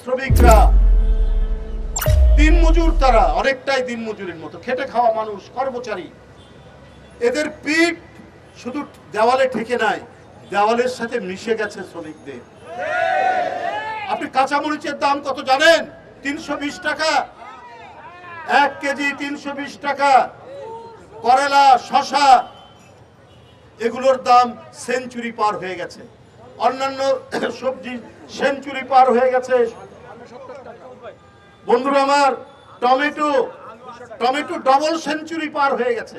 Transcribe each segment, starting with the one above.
শ্রমিকরা। দিন মজুর তারা, অনেকটাই দিন মজুরের মতো। খেটে খাওয়া মানুষ, কর্মচারী। এদের পিঠ শুধু দেওয়ালে ঠেকে নাই, দেওয়ালের সাথে মিশে গেছে শ্রমিকদের। আপনি কাঁচামরিচের দাম কত জানেন? তিনশো বিশ টাকা। এক কেজি তিনশো বিশ টাকা। করলা শশা এগুলোর দাম সেঞ্চুরি পার হয়ে গেছে। অন্যান্য সবজি সেঞ্চুরি পার হয়ে গেছে। বন্ধুরা আমার, টমেটো টমেটো ডবল সেঞ্চুরি পার হয়ে গেছে।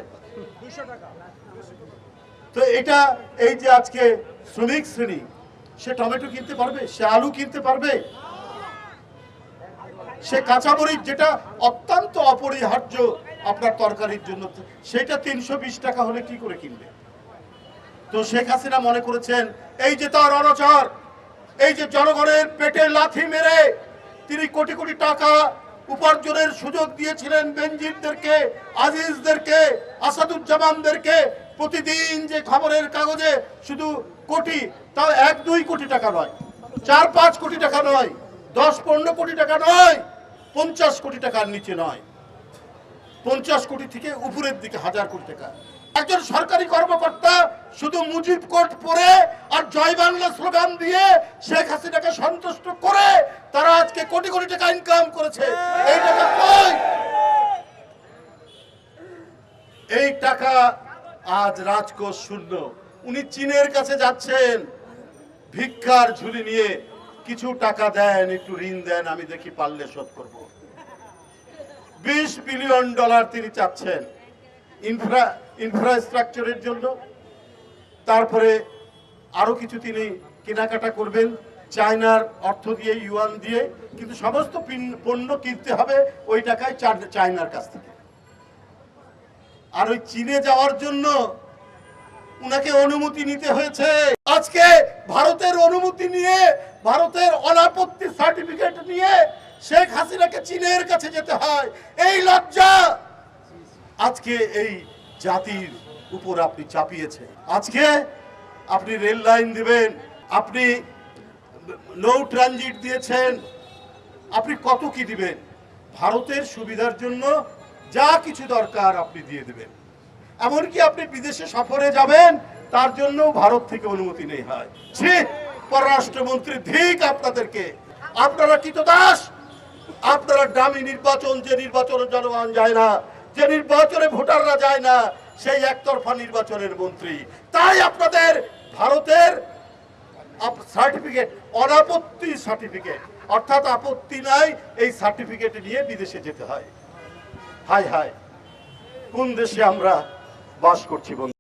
তো এটা এই যে আজকে শ্রমিক শ্রেণি, সে টমেটো কিনতে পারবে, সে আলু কিনতে পারবে। সে কাঁচামরিচ যেটা অত্যন্ত অপরিহার্য আপনার তরকারির জন্য, সেটা তিনশো বিশ টাকা হলে কি করে কিনবে? তো শেখ হাসিনা মনে করেছেন, এই যে তার অনচর এই যে জনগণের পেটে লাথি মেরে তিনি কোটি কোটি টাকা উপার্জনের সুযোগ দিয়েছিলেন বেনজিরদেরকে, আজিজদেরকে, আসাদুজ্জামানদেরকে। প্রতিদিন যে খবরের কাগজে শুধু কোটি, তাও এক দুই কোটি টাকা নয়, চার পাঁচ কোটি টাকা নয়, দশ পনেরো কোটি টাকা নয়, পঞ্চাশ কোটি টাকার নিচে নয়। পঞ্চাশ কোটি থেকে উপরের দিকে হাজার কোটি টাকা। একজন সরকারি কর্মকর্তা শুধু মুজিব কোট পরে আর জয় বাংলা স্লোগান দিয়ে শেখ হাসিনাকে সন্তুষ্ট করে তারা আজকে কোটি কোটি টাকা ইনকাম করেছে। এই টাকা কই? এই টাকা আজ রাজকোষ শূন্য। উনি চীনের কাছে যাচ্ছেন। ভিক্ষার ঝুলি নিয়ে কিছু টাকা দেন, একটু ঋণ দেন, আমি দেখি পারলে শোধ করব। বিশ বিলিয়ন ডলার তিনি চাচ্ছেন। ইনফ্রা ইনফ্রাস্ট্রাকচারের জন্য। তারপরে আরও কিছু তিনি কেনাকাটা করবেন, চায়নার অর্থ দিয়ে, ইউয়ান দিয়ে। কিন্তু সমস্ত পণ্য কিনতে হবে ওই টাকায় চায়নার কাছ থেকে। আর ওই চীনে যাওয়ার জন্য উনাকে অনুমতি নিতে হয়েছে। আজকে ভারতের অনুমতি নিয়ে, ভারতের অনাপত্তি সার্টিফিকেট নিয়ে শেখ হাসিনাকে চীনের কাছে যেতে হয়। এই লজ্জা! আজকে এই জাতির উপর আপনি চাপিয়েছে আজকে আপনি রেল লাইন দিবেন, আপনি নৌ ট্রানজিট দিয়েছেন, আপনি কত কি দিবেন? ভারতের সুবিধার জন্য যা কিছু দরকার আপনি দিয়ে দেবেন। এমনকি আপনি বিদেশে সফরে যাবেন, তার জন্য ভারত থেকে অনুমতি নেই হয়। ছি, পররাষ্ট্রমন্ত্রী ধিক আপনাদেরকে। আপনারা কৃতদাস? আপনারা দামি নির্বাচন, যে নির্বাচনের জনগণ যায় না যে নির্বাচনে ভোটাররা যায় না, সেই একতরফা নির্বাচনের মন্ত্রী। তাই আপনাদের ভারতের সার্টিফিকেট অনাপত্তি সার্টিফিকেট অর্থাৎ আপত্তি নাই এই সার্টিফিকেট নিয়ে বিদেশে যেতে হয়। হাই হাই কোন দেশে আমরা বাস করছি বন্ধু?